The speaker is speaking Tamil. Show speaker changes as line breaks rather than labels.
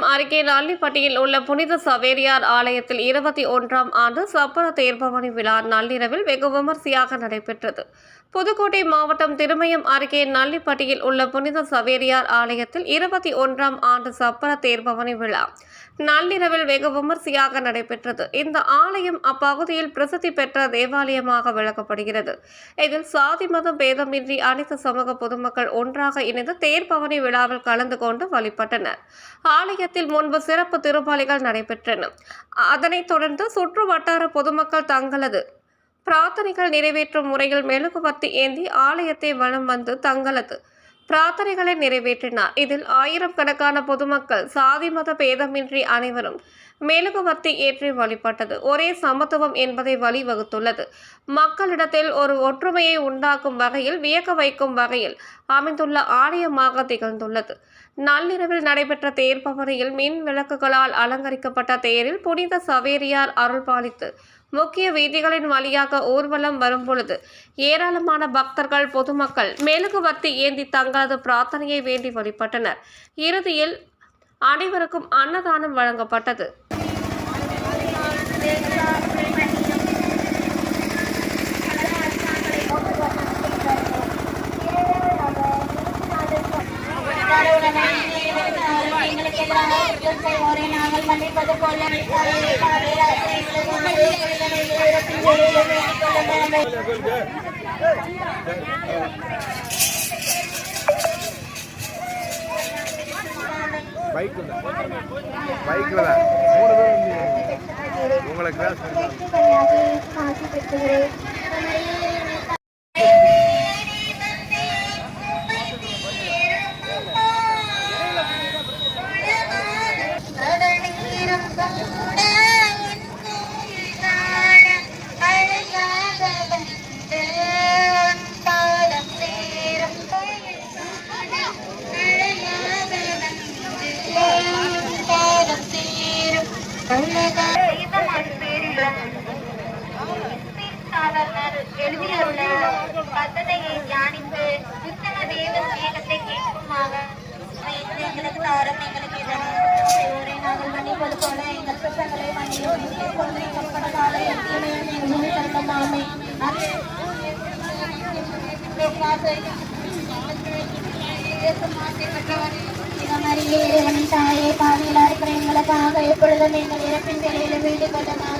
விழுப்புரம் அருகே நல்லிப்பட்டியில் உள்ள புனித சவேரியார் ஆலயத்தில் இருபத்தி ஒன்றாம் ஆண்டு சப்பர தேர்பவனி விழா நள்ளிரவில் வெகு விமர்சையாக நடைபெற்றது. புதுக்கோட்டை மாவட்டம் திருமயம் அருகே நல்லிப்பட்டியில் உள்ள புனித சவேரியார் ஆலயத்தில் இருபத்தி ஒன்றாம் ஆண்டு சப்பர தேர்பவனி விழா நள்ளிரவில் வெகு விமர்சையாக நடைபெற்றது. இந்த ஆலயம் அப்பகுதியில் பிரசித்தி பெற்ற தேவாலயமாக விளக்கப்படுகிறது. இதில் சாதி மதம் பேதமின்றி அனைத்து சமூக பொதுமக்கள் ஒன்றாக இணைந்து தேர்பவனி விழாவில் கலந்து கொண்டு வழிபட்டனர். ஆலயத்தில் முன்பு சிறப்பு திருப்பலிகள் நடைபெற்றன. அதனைத் தொடர்ந்து சுற்று வட்டார பொதுமக்கள் தங்களது பிரார்த்தனைகள் நிறைவேற்றும் முறையில் மெழுகுவர்த்தி ஏந்தி ஆலயத்தை வலம் வந்து தங்களது பிரார்த்தனைகளை நிறைவேற்றினார். இதில் ஆயிரம் கணக்கான பொதுமக்கள் சாதி மத பேதமின்றி அனைவரும் மெழுகுவர்த்தி ஏற்றி வழிபட்டது. ஒரே சமத்துவம் என்பதை வழிவகுத்துள்ளது. மக்களிடத்தில் ஒரு ஒற்றுமையை உண்டாக்கும் வகையில் வியக்க வைக்கும் வகையில் அமைந்துள்ள ஆலயமாக திகழ்ந்துள்ளது. நள்ளிரவில் நடைபெற்ற தேர் பவனியில் மின் விளக்குகளால் அலங்கரிக்கப்பட்ட தேரில் புனித சவேரியார் அருள் பாலித்து முக்கிய வீதிகளின் வழியாக ஊர்வலம் வரும்பொழுது ஏராளமான பக்தர்கள் பொதுமக்கள் மெழுகுவர்த்தி ஏந்தி தங்களது பிரார்த்தனையை வேண்டி வழிபட்டனர். இறுதியில் அனைவருக்கும் அன்னதானம் வழங்கப்பட்டது.
குற்றம் செய்வோரை நாங்கள் மன்னிப்பது போல
பைக்கில் பைக்கில் தான் மூணு பேர் வந்து
எழுதியுள்ள பத்ததையை தியானித்து உத்தம தேவ ஸ்நேகத்தை கேட்குமாக எங்களுக்கு தாரம் எங்களுக்கு எதிரான நாங்கள் மன்னிப்பது போல எங்கள் குற்றங்களை மன்னியும் எங்கள் கடலால எங்களை தரமாமே இறைவனின் അരിയേറെ താഴെ പാവിലാർ പ്രയങ്ങളെ പാകയപ്പോഴും നിങ്ങൾ ഇരപ്പിൻ വിലയിലും
വീടുകളുമാണ്